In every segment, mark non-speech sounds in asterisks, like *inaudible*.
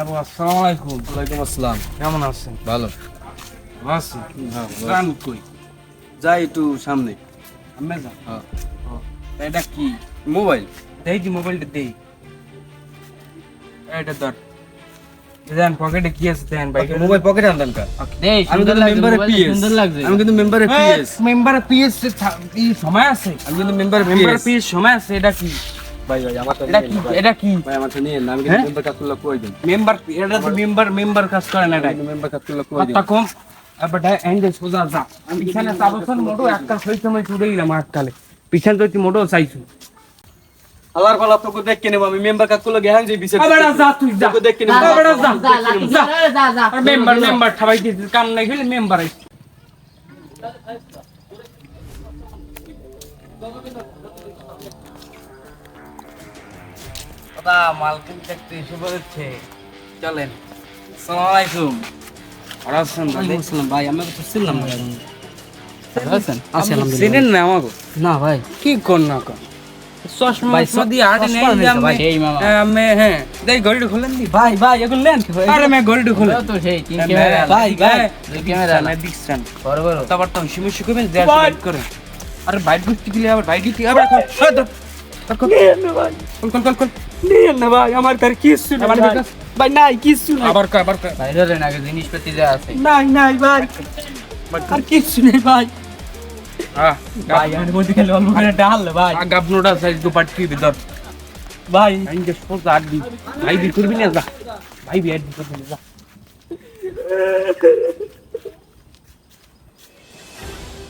নেব আসসালামু আলাইকুম। ওয়ালাইকুম আসসালাম। কেমন আছেন? ভালো। আছি। যান কই? যাই একটু সামনে। আমি যান। হ্যাঁ। এটা কি? মোবাইল। দেই দি মোবাইলটা দেই। এটা ধর। দেন পকেটে কি আছে দেন ভাই? মোবাইল পকেটে আনতাম কা? আমি কিন্তু মেম্বারে পিএস। সুন্দর লাগছে। আমি কিন্তু মেম্বারে পিএস। মেম্বার পিএস সময় আছে। আমি কিন্তু মেম্বারে পিএস সময় আছে এটা কি? ভাই ভাই আমার এটা কি? এটা কি? ভাই আমার তো নিয়ে আমি হ্যাঁ? কিন্তু মেম্বার কই দিন মেম্বার এটা তো মেম্বার মেম্বার কাজ করে না এটা। মেম্বার কাকুল্লা কই দিন কম। এবার এন্ড সোজা যা। পিছনে চাবছন মোটো একটা সই সময় গেলাম আটকালে পিছনে তো তুই মোটো চাইছু। আল্লাহর পালা তোকে দেখকে নেব আমি মেম্বার কাকুল্লা গেহাং যে বিছে আবার যা তুই যা। তোকে দেখকে নেব আবার যা। যা, যা, যা, যা, যা। আর মেম্বার মেম্বার ঠাবাই দিয়ে কাম নাই গেলে মেম্বার আইছে। দাদা মাল কিনতে একটু এসে বলেছে চলেন আসসালামু আলাইকুম। আসসালাম ভাই আমি তো ছিলাম না চেনেন না আমাকে? না ভাই। কি কর না কর? চশমা ভাই, সদি নেই ভাই, আমি। আমি হ্যাঁ দেই গড়ি খুলেন দি ভাই ভাই এগুলো নেন আরে মে গড়ি খুলে তো সেই ক্যামেরা। ভাই ভাই। ক্যামেরা না। দিছান বড় বড়। তারপর তো হিমু শিখবেন দেয়া করে। আরে বাইট গুষ্টি দিলে আবার বাইট দিতে আবার ভাই। আমার তার কিছু ভাই নাই কিছু আবার কর আবার কর ভাই ধরেন আগে জিনিসপাতি যা আছে। নাই নাই ভাই। আর কিছু নেই ভাই। ভাই আমি বলতে গেলে অল্প করে ডাল ভাই। গাবনোটা সাইজ দু পাটি ভিতর? ভাই। আইন যে সোজা আট দি। ভাই দি করবি না যা। ভাই বি আট দি করবি না যা।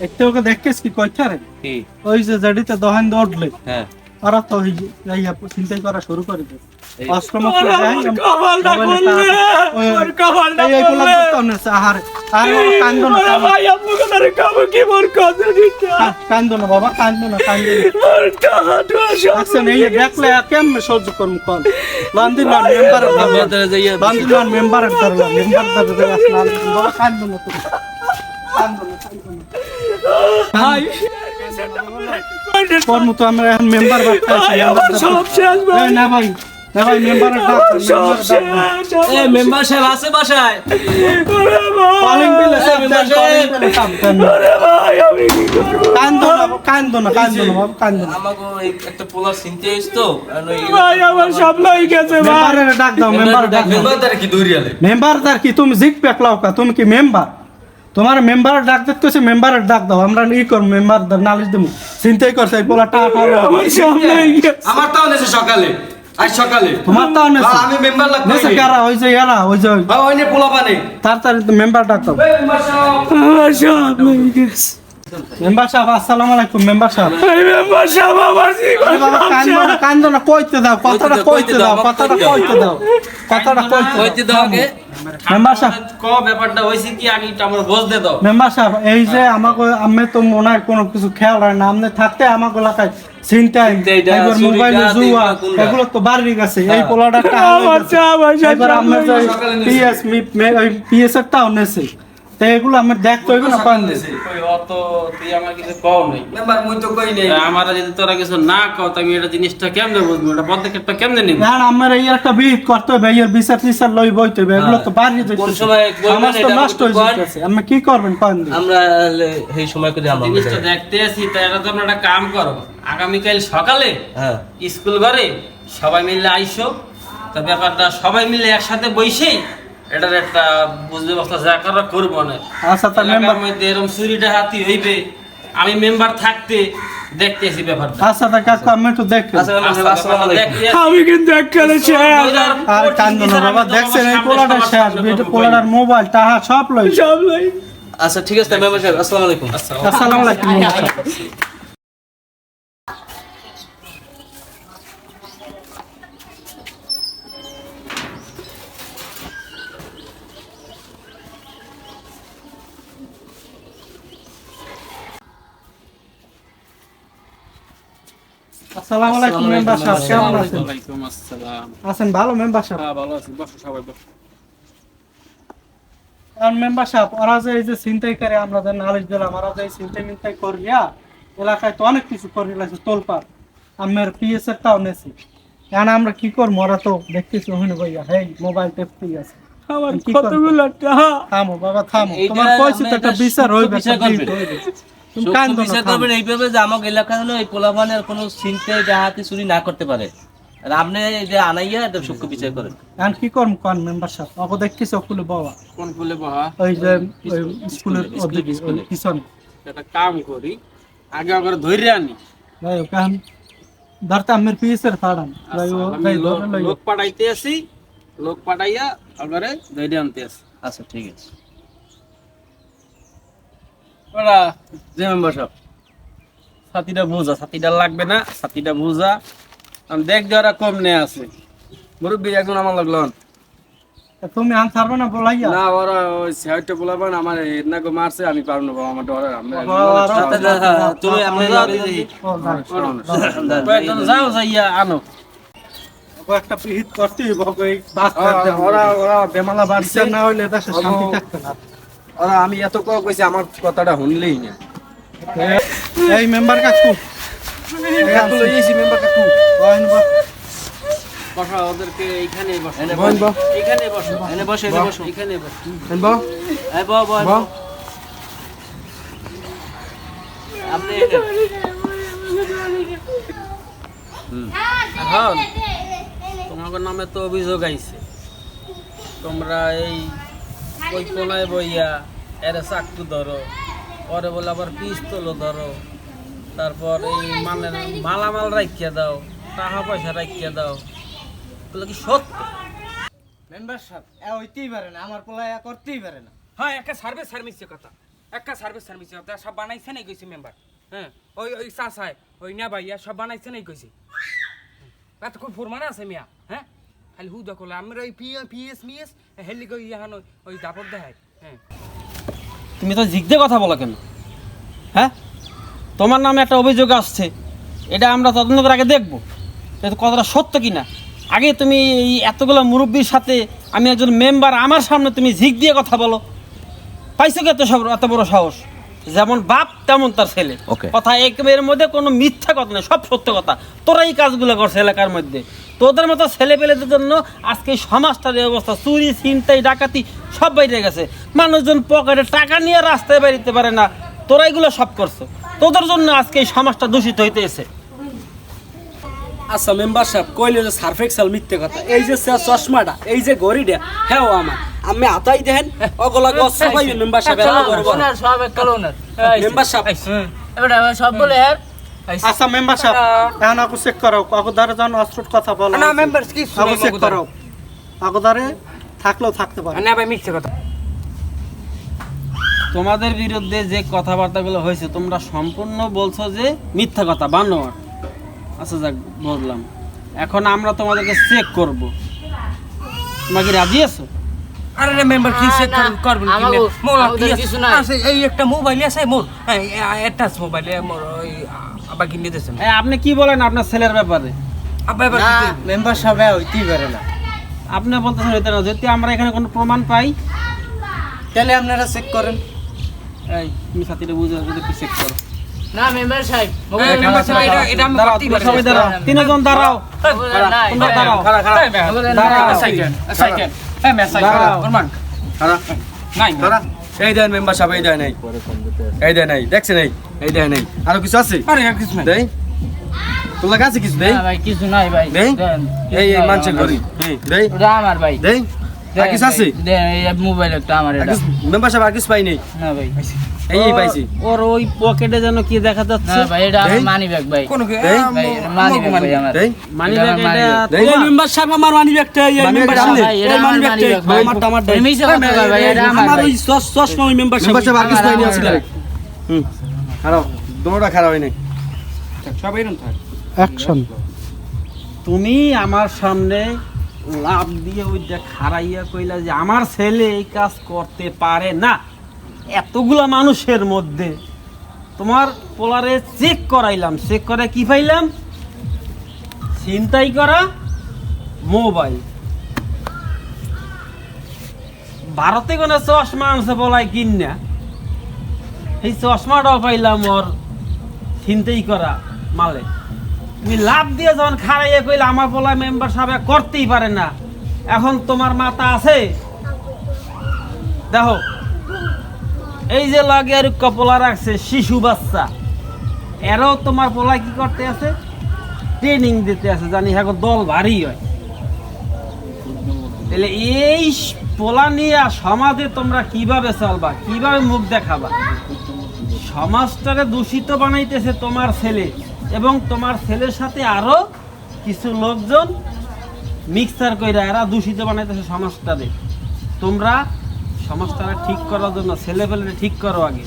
একটু ওকে দেখছিস কি করছে রে? কি? ওই যে জাডিতে দহান দৌড়লে। হ্যাঁ। ওরা তো ইয়া চিন্তাই করা শুরু করে দে এই- অষ্টম কান্দো না বাবা কান্দো না কান্দো আচ্ছা দেখলে কেমনে সহ্য করব কোন বান্দিলাম মেম্বার বান্দিলাম মেম্বার মেম্বার বাবা কান্দো না তুমি কান্দো না কান্দো না। আমরা এখন মেম্বার সব শেষ ভাই। না ভাই না ভাই মেম্বার সব শেষ এই মেম্বার সাহেব আছে বাসায়? কলিং বিল সব দেন কলিং বিল সব দেন কান্দো না কান্দো না কান্দো না বাবা কান্দো না। আমাকে একটা পোলা চিনতে হইছে তো ভাই আমার সব লই গেছে মেম্বারের ডাক দাও মেম্বার ডাক দাও। মেম্বার কি দৌড়িয়ালে? মেম্বার তার কি তুমি জিক পেকলাও কা তুমি কি মেম্বার তোমার মেম্বার ডাক দিতে কইছে মেম্বার ডাক দাও আমরা ই কর মেম্বার নালিশ দেবো। চিন্তাই করছে এই পোলা টাকা *laughs* আমার তাও নেছে সকালে আজ সকালে। তোমার তাও নেছে। আমি মেম্বার লাগবে নেছে কারা? ওই যে এরা ওই যে ওই নে পোলা পানে তাড়াতাড়ি মেম্বার ডাক দাও। মেম্বার সাহেব আসসালামু আলাইকুম মেম্বার সাহেব। আরে বাবা কান্দো না কান্দো না কইতে দাও কথাটা কইতে দাও কথাটা কইতে দাও কথাটা কইতে কইতে দাও আগে। মেম্বার সাহেব। ক ব্যাপারটা হইছে কি আমি আমার বুঝতে দাও। মেম্বার সাহেব এই যে আমাকে আমি তো মনে হয় কোনো কিছু খেয়াল হয় না আপনি থাকতে আমাকে এলাকায় চিন্তায় এবার চুরিটা, জুয়া এগুলো তো বাড়ি গেছে এই পোলাটা এবার আমরা পিএস এর টাও নেছে। তো এগুলো আমি দেখতে হইব না পান কই অত তুই আমার কিছু কও নাই। মেম্বার মুই তো কই নেই। আমার যদি তোরা কিছু না কও তো আমি এটা জিনিসটা কেমনে বুঝব? এটা পদক্ষেপটা কেমনে নিব? না আমার এই একটা বিহিত করতে হবে এর বিচার টিচার লই বইতে হবে এগুলো তো বাড়ি যেতে কোন সময় আমার তো নষ্ট হয়ে? যেতেছে। আমি কি করবেন পান আমরা এই সময় করে আমরা জিনিসটা দেখতে আসি তা এটা তোমরা একটা কাম করো। আগামীকাল সকালে হ্যাঁ। স্কুল ঘরে সবাই মিলে আইসো তা ব্যাপারটা সবাই মিলে একসাথে বইসেই এটার একটা বুঝতে ব্যবস্থা যা করা করব না। আচ্ছা তার মেম্বার এলাকার মধ্যে এরকম চুরিটা হাতি হইবে আমি মেম্বার থাকতে দেখতেছি ব্যাপারটা। আচ্ছা তা কাকু আমি একটু দেখি। আচ্ছা আচ্ছা, দেখতে আমি কিন্তু আর বাবা দেখছেন এই শেষ মোবাইল টাহা সব লই। সব লই। আচ্ছা ঠিক আছে ম্যাম সাহেব আসসালামু আলাইকুম। আচ্ছা আসসালামু আলাইকুম। আসসালামু আলাইকুম মেম্বার সাহেব কেমন আছেন? ওয়ালাইকুম আসসালাম। আছেন ভালো মেম্বার সাহেব? হ্যাঁ ভালো আছি। বসো সবাই বসো। আর মেম্বার সাহেব ওরা যে এই যে চিন্তাই করে আমরা যে নালিশ দিলাম ওরা যে এই চিন্তাই মিন্তাই করিয়া এলাকায় তো অনেক কিছু করে লাগছে তোলপার আমার পিএস এর টাও নেছি। এখন আমরা কি করব? ওরা তো দেখতেছি ওখানে বইয়া হেই মোবাইল টেপতেই আছে। আমার কতগুলো টাকা? থামো বাবা থামো। তোমার কইছি তো একটা বিচার হইবে। বিচার করবেন। deal হইবে। তুমি সূক্ষ্ম কান্দো না, বিচার থামো। করবেন এইভাবে যে আমাকে এলাকা এই পোলাপানের কোনো চিন্তে ডাহাতি চুরি না করতে পারে। আর আপনি যে আনাইয়া এটা সূক্ষ্ম বিচার করেন। এখন কি করব? কোন মেম্বার সাহেব? অব দেখতেছি ওগুলো বাবা। কোন ফুলে বহা ওই যে স্কুলের স্কুলে- ওদিকে স্কুলে। ওই পিছনে। একটা কাম করি আগে আগে ধরে আনি। ভাই ওকে ধরতে আমের পিসের ফাড়ান ভাই ও লোক- লোক পাঠাইতে আসি লোক পাঠাইয়া আগরে ধরে আনতে আসি। আচ্ছা ঠিক আছে। ওরা যে মেম্বার সব ছাতিটা বুঝা ছাতিটা লাগবে না ছাতিটা বুঝা আমি দেখ ওরা কম নে আছে। মুরব্বী একজন আমার লাগল তুমি আন ছাড়বে না বলাইয়া? না ওরা ওই সাইডটা বলাবেন আমার এর কো মারছে আমি পারব না আমার ডরে। আমরা তুমি আপনি যাও যাইয়া আনো। একটা পিহিত করতেই ওরা ওরা বেমালা বাড়ছে না হইলে দেশে শান্তি থাকবে না। ওরা আমি এত কথা কইছি আমার কথাটা শুনলেই না। এই মেম্বার কাকু। মেম্বার কাকু। বসা। ওদেরকে এইখানে বসা। এই বহ আপনি এখন তোমাদের নামে তো অভিযোগ আইছে। তোমরা এই ওই কোনায় বইয়া এরে চাকু ধরো পরে বলে আবার পিস্তলও ধরো। তারপর এই মানে মালামাল রাখিয়া দাও টাকা পয়সা রাখিয়া দাও। বলে কি সত্য? মেম্বার সাহেব এ হইতেই পারে না আমার পোলায় করতেই পারে না। হ্যাঁ একটা সার্ভিস সার্ভিসের কথা। একটা সার্ভিস সার্ভিসের কথা সব বানাইছে নাই কইছি মেম্বার হ্যাঁ ওই ওই চাচায় ওই না ভাইয়া সব বানাইছে নাই কইছি। এত খুব ফরমান আছে মিয়া হ্যাঁ? খালি হুদা করলে আমরা ওই পিএস, মিএস, হেলি কই ইয়াহান ওই দাপট দেখায়। হ্যাঁ। তুমি তো জিগদে কথা বলো কেন? হ্যাঁ? তোমার নামে একটা অভিযোগ আসছে। এটা আমরা তদন্ত করে আগে দেখব। কথাটা সত্য কিনা? আগে তুমি এই এতগুলো মুরব্বীর সাথে আমি একজন মেম্বার আমার সামনে তুমি ঝিক দিয়ে কথা বলো। পাইছো কি এত সব এত বড় সাহস? যেমন বাপ তেমন তার ছেলে। কথা একের মধ্যে কোনো মিথ্যা কথা নেই সব সত্য কথা। তোরা এই কাজগুলো করছে এলাকার মধ্যে। তোদের মতো ছেলে পেলেদের জন্য আজকে সমাজটার এই অবস্থা চুরি চিন্তাই ডাকাতি সব বাইরে গেছে। মানুষজন পকেটে টাকা নিয়ে রাস্তায় বেরিতে পারে না। তোরা এগুলো সব করছ। তোদের জন্য আজকে এই সমাজটা দূষিত হইতেছে। এসে আচ্ছা মেম্বার সাহেব কইলে যে সার্ফ এক্সেল মিথ্যে কথা। এই যে সে চশমাটা এই যে ঘড়িটা হ্যাঁ ও আমার। আমি আতাই দেখেন অগলা গছ সবাই মেম্বার সাহেব এত বড় বড়। সব এক কালো ওনার মেম্বার সাহেব। এবার সব বলে হ্যাঁ। আচ্ছা মেম্বার সাহেব এখন আকু চেক করো আকু ধারে যখন অস্ত্র কথা বলো না মেম্বার কি আকু চেক করো। আকু ধারে থাকলেও থাকতে পারে। না ভাই মিথ্যে কথা। তোমাদের বিরুদ্ধে যে কথাবার্তাগুলো হয়েছে তোমরা সম্পূর্ণ বলছো যে মিথ্যা কথা বানোয়ার আচ্ছা যাক বললাম এখন আমরা তোমাদেরকে চেক করব। তোমরা কি রাজি আছো? আরে রে মেম্বার কি চেক না, করবেন কি আমাগো- না? মোর কি আছে? আছে, এই একটা মোবাইল আছে মোর? হ্যাঁ একটা মোবাইল মোর ওই আবার কিনে দিয়েছেন এই, আপনি কি বলেন আপনার ছেলের ব্যাপারে? মেম্বার সাহেব এ হইতেই পারে না। আপনি বলতেছেন হইতে না যদি আমরা এখানে কোনো প্রমাণ পাই। তাহলে আপনারা চেক করেন। এই তুমি সাথীরা বুঝে যদি চেক করো। না মেম্বার সাহেব মেম্বার সাহেব, এটা- এটা আমি করতেই পারি। সবাই দাঁড়াও তিনজন দাঁড়াও। তোমরা দাঁড়াও খাড়া, খাড়া। আমাদের দাঁড়া, না। Cycle, cycle. এই মেয়ে, সাইকেল। ওরমান। খাড়া নাই, খাড়া এই দেন মেম্বার সাহেব এই দেন এই। এই দেন এই। দেখছেন এই? এই দেন এই। আরও কিছু আছে? আরে, আর কিছু নাই। দেই? তোর কাছে কিছু দেই? ভাই কিছু নাই ভাই। দেই? এই এই দেই আমার ভাই। দেই? আছে? মোবাইল একটা আমার এটা। মেম্বার সাহেব পাই নেই? না ভাই এই এই পাইছি। ওর ওই পকেটে যেন কি দেখা না যাচ্ছে ভাই এটা আমার মানি ব্যাগ ভাই। কোনো কি- ভাই মানি ব্যাগ ভাই আমার। মানি ব্যাগ এটা এই মেম্বার সাহেব আমার মানি ব্যাগটা এই মেম্বার সাহেব, এটা মানি ব্যাগটা money bag, ভাই। এটা আমার আমার ওই সস সস নয় মেম্বার সাহেব মেম্বার সাহেব পাই নি আমার আছে হুম। খারাপ। দৌড়া খারাপ হয় নাই সব এরকম থাকে। অ্যাকশন তুমি আমার সামনে লাভ দিয়ে ওইটা খারাইয়া কইলা যে আমার ছেলে এই কাজ করতে পারে না। এতগুলা মানুষের মধ্যে তোমার পোলারে চেক করাইলাম। চেক করে কি পাইলাম? ছিনতাই করা মোবাইল ভারতে কোনো চশমা আনছে বলাই কিনা এই চশমাটাও পাইলাম ওর ছিনতাই করা মালে। তুমি লাভ দিয়ে যখন খাড়াইয়ে কইলে, আমার বলা মেম্বার সাহেব করতেই পারে না। এখন তোমার মাথা আছে? দেখো, এই যে লাগে আর কপলা রাখছে, শিশু বাচ্চা, এরাও তোমার পোলা কি করতে আছে? ট্রেনিং দিতে আছে, জানি হ্যাঁ দল ভারী হয়। তাহলে এই পোলা নিয়ে সমাজে তোমরা কীভাবে চলবা? কীভাবে মুখ দেখাবা? সমাজটাকে দূষিত বানাইতেছে তোমার ছেলে। এবং তোমার ছেলের সাথে আরও কিছু লোকজন মিক্সার কইরা এরা দূষিত বানাইতেছে সমাজটারে। তোমরা সমাজটারে ঠিক করার জন্য, ছেলেপেলেরে ঠিক করো আগে।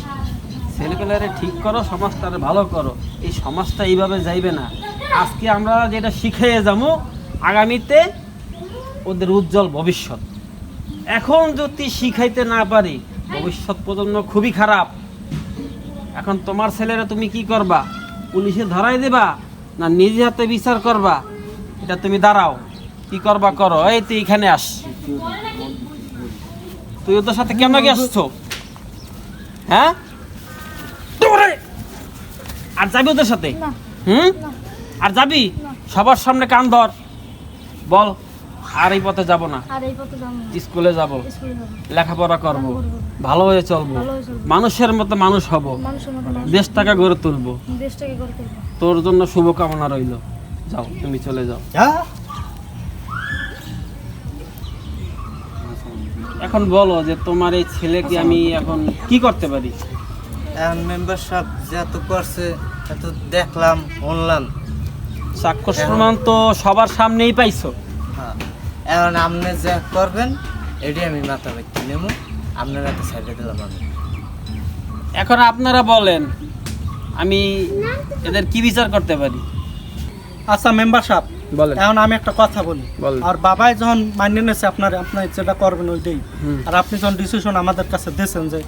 ছেলেপেলেরে ঠিক করো, সমাজটারে ভালো করো। এই সমাজটা এইভাবে যাইবে না। আজকে আমরা যেটা শিখিয়ে যাব, আগামীতে ওদের উজ্জ্বল ভবিষ্যৎ। এখন যদি শিখাইতে না পারি, ভবিষ্যৎ প্রজন্ম খুবই খারাপ। এখন তোমার ছেলেরা তুমি কি করবা? পুলিশে ধরাই দেবা না নিজে হাতে বিচার করবা? এটা তুমি দাঁড়াও। কি করবা করো? এই তুই এখানে আস। তুই ওদের সাথে কেন গেছো হ্যাঁ? আর যাবি ওদের সাথে? হুম? আর যাবি? সবার সামনে কান ধর। বল। আর এই পথে যাব না। আর এই পথে যাব না। স্কুলে যাব। স্কুলে যাব। লেখাপড়া করব। ভালো হয়ে চলবো। মানুষের মতো মানুষ হব। দেশটাকে গড়ে তুলবো। দেশটাকে গড়ে তুলবো। তোর জন্য শুভকামনা রইল। যাও তুমি চলে যাও। এখন বলো যে তোমার এই ছেলেকে আমি এখন কি করতে পারি? মেম্বারশিপ যত করছে এত দেখলাম শুনলাম সাক্ষ্য প্রমাণ তো সবার সামনেই পাইছো। হ্যাঁ। এখন আপনি যা করবেন এটি আমি মাথা ব্যক্তি নেব। আপনার এত সাইডে দিলাম আমি। এখন আপনারা বলেন আমি এদের কি বিচার করতে পারি? আচ্ছা মেম্বার সাহেব বলেন। এখন আমি একটা কথা বলি। আর বাবাই যখন মান্য নিয়েছে আপনার আপনার যেটা করবেন ওইটাই। আর আপনি যখন ডিসিশন আমাদের কাছে দিয়েছেন যে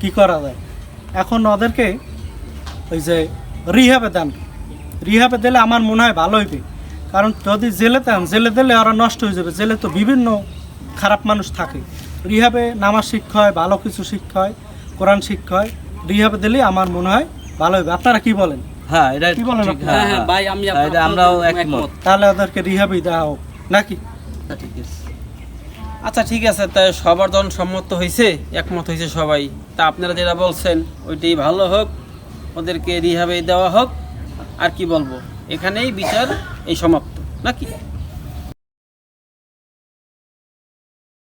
কি করা যায় এখন ওদেরকে ওই যে রিহাবে দেন। রিহাবে দিলে আমার মনে হয় ভালো হইবে। কারণ যদি জেলে দেন জেলে দিলে ওরা নষ্ট হয়ে যাবে। জেলে তো বিভিন্ন খারাপ মানুষ থাকে। রিহাবে নামাজ শিক্ষা হয় ভালো কিছু শিক্ষা হয় কোরআন শিক্ষা হয়। রিহাবে দিলে আমার মনে হয় ভালো হইবে আপনারা কি বলেন? হ্যাঁ এটা কি বলেন ঠিক, আপনি? হ্যাঁ হ্যাঁ ভাই আমি হ্যাঁ, আমরাও একমত। তাহলে ওদেরকে রিহাবই দেওয়া হোক নাকি? ঠিক আছে। আচ্ছা ঠিক আছে তাই সবার যখন সম্মত হয়েছে একমত হয়েছে সবাই। তা আপনারা যেটা বলছেন ওইটাই ভালো হোক। ওদেরকে রিহাবে দেওয়া হোক। আর কি বলব? এখানেই বিচার এই সমাপ্ত নাকি?